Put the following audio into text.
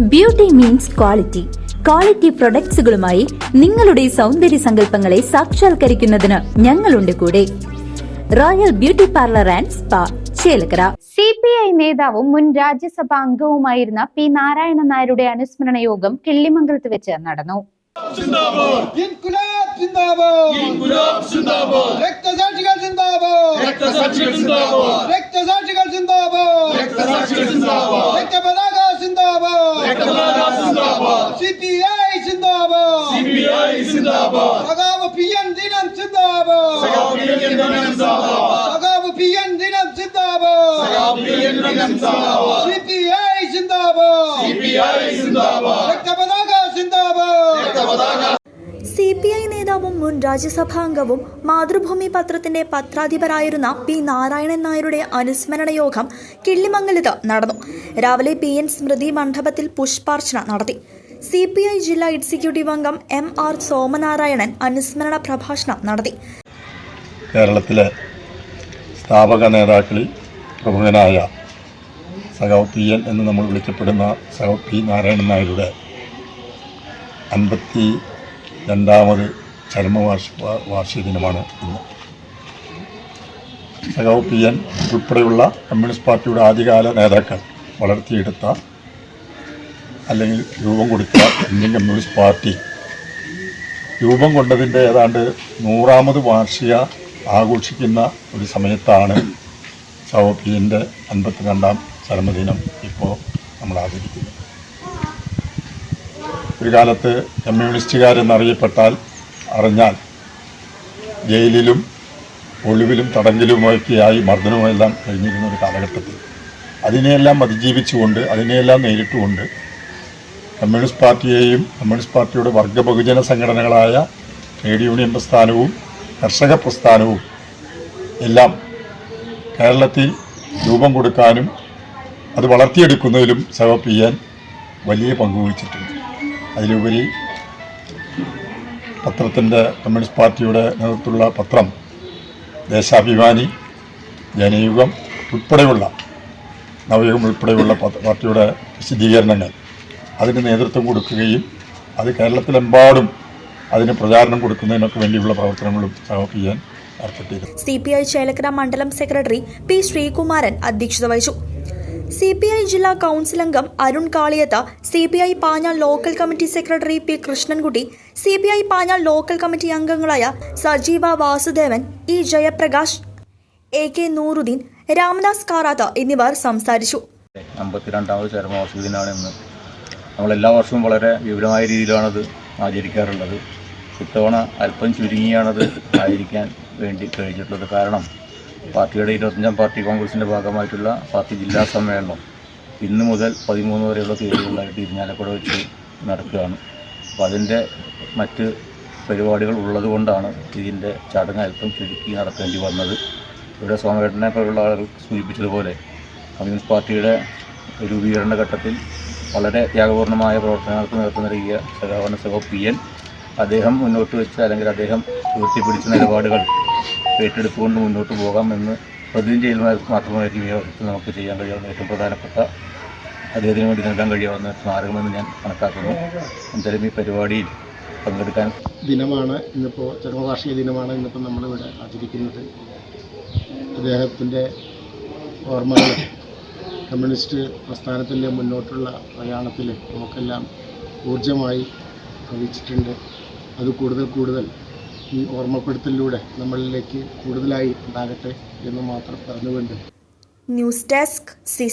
Beauty means quality quality പ്രൊഡക്ട്സുകളുമായി നിങ്ങളുടെ സൗന്ദര്യ സങ്കല്പങ്ങളെ സാക്ഷാത്കരിക്കുന്നതിന് ഞങ്ങളുണ്ട് കൂടെ. Royal beauty parlour and spa Chelakkara. C P I നേതാവും മുൻ രാജ്യസഭാ അംഗവുമായിരുന്ന പി നാരായണൻ നായരുടെ അനുസ്മരണ യോഗം കിള്ളിമംഗലത്ത് വെച്ച് നടന്നു. രക്തസാക്ഷികൾ സിന്ദാബാദ് രക്തസാക്ഷികൾ സിന്ദാബാദ് രക്തപതാക സിന്ദാബാദ് രക്തപതാക സിന്ദാബാദ് സിപിഐ സിന്ദാബാദ്. സിപിഐ സിന്ദാബാദ്. സഖാവ് പി എൻ ദിനം സിന്ദാബാദ്. സഖാവ് പി എൻ ദിനം സിന്ദാബാദ്. സഖാവ് പി എൻ ദിനം സിന്ദാബാദ്. സഖാവ് പി എൻ ദിനം സിന്ദാബാദ്. സിപിഐ സിന്ദാബാദ്. സിപിഐ സിന്ദാബാദ്. രക്തപതാക സിന്ദാബാദ്. രക്തപതാക സി പി ഐ നേതാവും മുൻ രാജ്യസഭാംഗവും മാതൃഭൂമി പത്രത്തിന്റെ പത്രാധിപരായിരുന്ന പി നാരായണൻ നായരുടെ അനുസ്മരണ യോഗം കിള്ളിമംഗലത്ത് നടന്നു. രാവിലെ പി എൻ സ്മൃതി മണ്ഡപത്തിൽ പുഷ്പാർച്ചന നടത്തി. സി പി ഐ ജില്ലാ എക്സിക്യൂട്ടീവ് അംഗം എം ആർ സോമനാരായണൻ അനുസ്മരണ പ്രഭാഷണം നടത്തി. കേരളത്തിലെ സ്ഥാപക നേതാക്കളിൽ പ്രമുഖനായ സഖാവ് പി എൻ എന്ന് നമ്മൾ വിളിക്കപ്പെടുന്ന സഖാവ് പി നാരായണൻ നായരുടെ അൻപത്തി രണ്ടാമത് ചരമവാർഷ വാർഷിക ദിനമാണ് ഇന്ന്. സഖാവ് പി എൻ ഉൾപ്പെടെയുള്ള കമ്മ്യൂണിസ്റ്റ് പാർട്ടിയുടെ ആദ്യകാല നേതാക്കൾ വളർത്തിയെടുത്ത അല്ലെങ്കിൽ രൂപം കൊടുക്കുക ഇന്ത്യൻ കമ്മ്യൂണിസ്റ്റ് പാർട്ടി. രൂപം കൊണ്ടതിന്റെ ഏതാണ്ട് നൂറാമത് വാർഷിക ആഘോഷിക്കുന്ന ഒരു സമയത്താണ് സൗപിയന്റെ അൻപത്തിരണ്ടാം ചരമദിനം ഇപ്പോൾ നമ്മൾ ആചരിക്കുന്നത്. ഒരു കാലത്ത് കമ്മ്യൂണിസ്റ്റുകാരെന്നറിയപ്പെട്ടാൽ അറിഞ്ഞാൽ ജയിലിലും ഒളിവിലും തടങ്കലുമൊക്കെയായി മർദ്ദനവുമെല്ലാം കഴിഞ്ഞിരുന്ന ഒരു കാലഘട്ടത്തിൽ. അതിനെയെല്ലാം അതിജീവിച്ചുകൊണ്ട് അതിനെയെല്ലാം നേരിട്ടുകൊണ്ട് കമ്മ്യൂണിസ്റ്റ് പാർട്ടിയെയും കമ്മ്യൂണിസ്റ്റ് പാർട്ടിയുടെ വർഗ ബഹുജന സംഘടനകളായ ട്രേഡ് യൂണിയൻ പ്രസ്ഥാനവും കർഷക പ്രസ്ഥാനവും എല്ലാം കേരളത്തിൽ രൂപം കൊടുക്കാനും അത് വളർത്തിയെടുക്കുന്നതിലും സഹ പി എൻ വലിയ പങ്ക് വഹിച്ചിട്ടുണ്ട്. അതിലുപരി പത്രത്തിന്റെ കമ്മ്യൂണിസ്റ്റ് പാർട്ടിയുടെ നേതൃത്വത്തിലുള്ള പത്രം ദേശാഭിമാനി ജനയുഗം ഉൾപ്പെടെയുള്ള നവയുഗം ഉൾപ്പെടെയുള്ള പാർട്ടിയുടെ പ്രസിദ്ധീകരണങ്ങൾ അതിന് നേതൃത്വം കൊടുക്കുകയും അത് കേരളത്തിലെമ്പാടും അതിന് പ്രചാരണം കൊടുക്കുന്നതിനൊക്കെ വേണ്ടിയുള്ള പ്രവർത്തനങ്ങളും ചെയ്യാൻ സി പി ഐ ചേലക്കര മണ്ഡലം സെക്രട്ടറി പി ശ്രീകുമാരൻ അധ്യക്ഷത വഹിച്ചു. സി പി ഐ ജില്ലാ കൗൺസിൽ അംഗം Arun Kaliyath C P I Panjal local committee secretary P Krishnankutty C P I Panjal local committee അംഗങ്ങളായ Sajeev Vasudevan E Jayaprakash A K Nooruddeen Ramadas Karatha എന്നിവർ സംസാരിച്ചു. അമ്പത്തിരണ്ടാമത് ചരമവാർഷിക ദിനമാണ് ഇന്ന് നമ്മൾ എല്ലാ വർഷവും വളരെ വിപുലമായ രീതിയിലാണത് ആചരിക്കാറുള്ളത്. ഇത്തവണ അല്പം ചുരുങ്ങിയാണത് ആചരിക്കാൻ വേണ്ടി കഴിഞ്ഞിട്ടുള്ളത്. കാരണം പാർട്ടിയുടെ ഇരുപത്തഞ്ചാം പാർട്ടി കോൺഗ്രസിന്റെ ഭാഗമായിട്ടുള്ള പാർട്ടി ജില്ലാ സമ്മേളനം ഇന്ന് മുതൽ പതിമൂന്ന് വരെയുള്ള തീയതികളിലായിട്ട് ഇരിഞ്ഞാലക്കുട വെച്ച് നടക്കുകയാണ്. അപ്പോൾ അതിന്റെ മറ്റ് പരിപാടികൾ ഉള്ളതുകൊണ്ടാണ് ഇതിന്റെ ചടങ്ങ് അല്പം ചുരുക്കി നടത്തേണ്ടി വന്നത്. ഇവിടെ സോമേട്ടനെ പോലുള്ള ആളുകൾ സൂചിപ്പിച്ചതുപോലെ കമ്മ്യൂണിസ്റ്റ് പാർട്ടിയുടെ രൂപീകരണ ഘട്ടത്തിൽ വളരെ ത്യാഗപൂർണമായ പ്രവർത്തനങ്ങൾക്ക് നേതൃത്വം നൽകിയ സഹോദരൻ സഹോ പി എൻ. അദ്ദേഹം മുന്നോട്ട് വെച്ച അല്ലെങ്കിൽ അദ്ദേഹം ഉയർത്തിപ്പിടിച്ച നിലപാടുകൾ ഏറ്റെടുത്തുകൊണ്ട് മുന്നോട്ട് പോകാം എന്ന് പ്രതിനിധി ചെയ്യുന്നവർക്ക് മാത്രമായിരിക്കും ഈ വർഷത്തിൽ നമുക്ക് ചെയ്യാൻ കഴിയാവുന്ന ഏറ്റവും പ്രധാനപ്പെട്ട അദ്ദേഹത്തിന് വേണ്ടി നൽകാൻ കഴിയാവുന്ന സ്മാരകമെന്ന് ഞാൻ കണക്കാക്കുന്നു. എന്തായാലും ഈ പരിപാടിയിൽ പങ്കെടുക്കാൻ ദിനമാണ് ഇന്നിപ്പോൾ ചരമവാർഷിക ദിനമാണ് ഇന്നിപ്പോൾ നമ്മളിവിടെ ആചരിക്കുന്നത്. അദ്ദേഹത്തിന്റെ ഓർമ്മകൾ കമ്മ്യൂണിസ്റ്റ് പ്രസ്ഥാനത്തിന്റെ മുന്നോട്ടുള്ള പ്രയാണത്തിൽ നമുക്കെല്ലാം ഊർജമായി ഭവിച്ചിട്ടുണ്ട്. അത് കൂടുതൽ കൂടുതൽ ഈ ഓർമ്മപ്പെടുത്തലിലൂടെ നമ്മളിലേക്ക് കൂടുതലായി ഉണ്ടാകട്ടെ എന്ന് മാത്രം പറഞ്ഞുകൊണ്ട്. News desk C